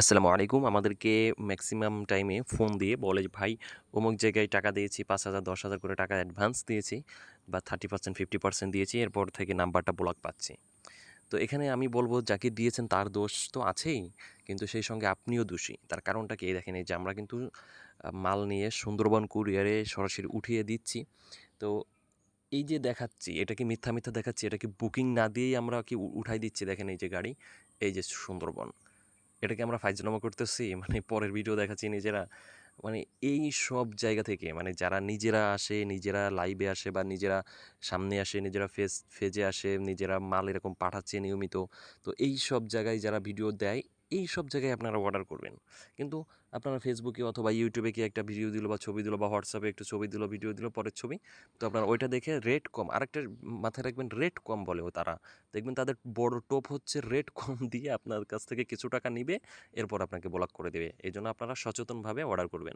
আসসালামু আলাইকুম। আমাদেরকে ম্যাক্সিমাম টাইমে ফোন দিয়ে বলে যে, ভাই, অমুক জায়গায় টাকা দিয়েছি, পাঁচ হাজার, দশ হাজার করে টাকা অ্যাডভান্স দিয়েছি বা থার্টি পার্সেন্ট ফিফটি পার্সেন্ট দিয়েছি, এরপর থেকে নাম্বারটা ব্লক পাচ্ছি। তো এখানে আমি বলব, যাকে দিয়েছেন তার দোষ তো আছেই, কিন্তু সেই সঙ্গে আপনিও দোষী। তার কারণটা কি? দেখেন, এই যে আমরা কিন্তু মাল নিয়ে সুন্দরবন কুরিয়ারে সরাসরি উঠিয়ে দিচ্ছি। তো এই যে দেখাচ্ছি, এটা কি মিথ্যা মিথ্যা দেখাচ্ছি? এটা কি বুকিং না দিয়েই আমরা কি উঠাই দিচ্ছি? দেখেন এই যে গাড়ি, এই যে সুন্দরবন। এটাকে আমরা ফাইজনামা করতেছি মানে পরের ভিডিও দেখাচ্ছি নিজেরা। মানে এই সব জায়গা থেকে মানে যারা নিজেরা আসে, নিজেরা লাইভে আসে বা নিজেরা সামনে আসে, নিজেরা ফেস ফেজে আসে, নিজেরা মাল এরকম পাঠাচ্ছে নিয়মিত, তো এই সব জায়গায় যারা ভিডিও দেয় এই সব জায়গায় আপনারা অর্ডার করবেন। কিন্তু আপনারা ফেসবুকে অথবা ইউটিউবে কি একটা ভিডিও দিল বা ছবি দিল বা হোয়াটসঅ্যাপে একটু ছবি দিল ভিডিও দিল, পরের ছবি, তো আপনারা ওইটা দেখে রেট কম। আরেকটা মাথায় রাখবেন রেট কম বলেও তারা। দেখবেন তাদের বড় টোপ হচ্ছে রেট কম দিয়ে আপনার কাছ থেকে কিছু টাকা নিবে, এরপর আপনাকে ব্লক করে দেবে। এই জন্য আপনারা সচেতনভাবে অর্ডার করবেন।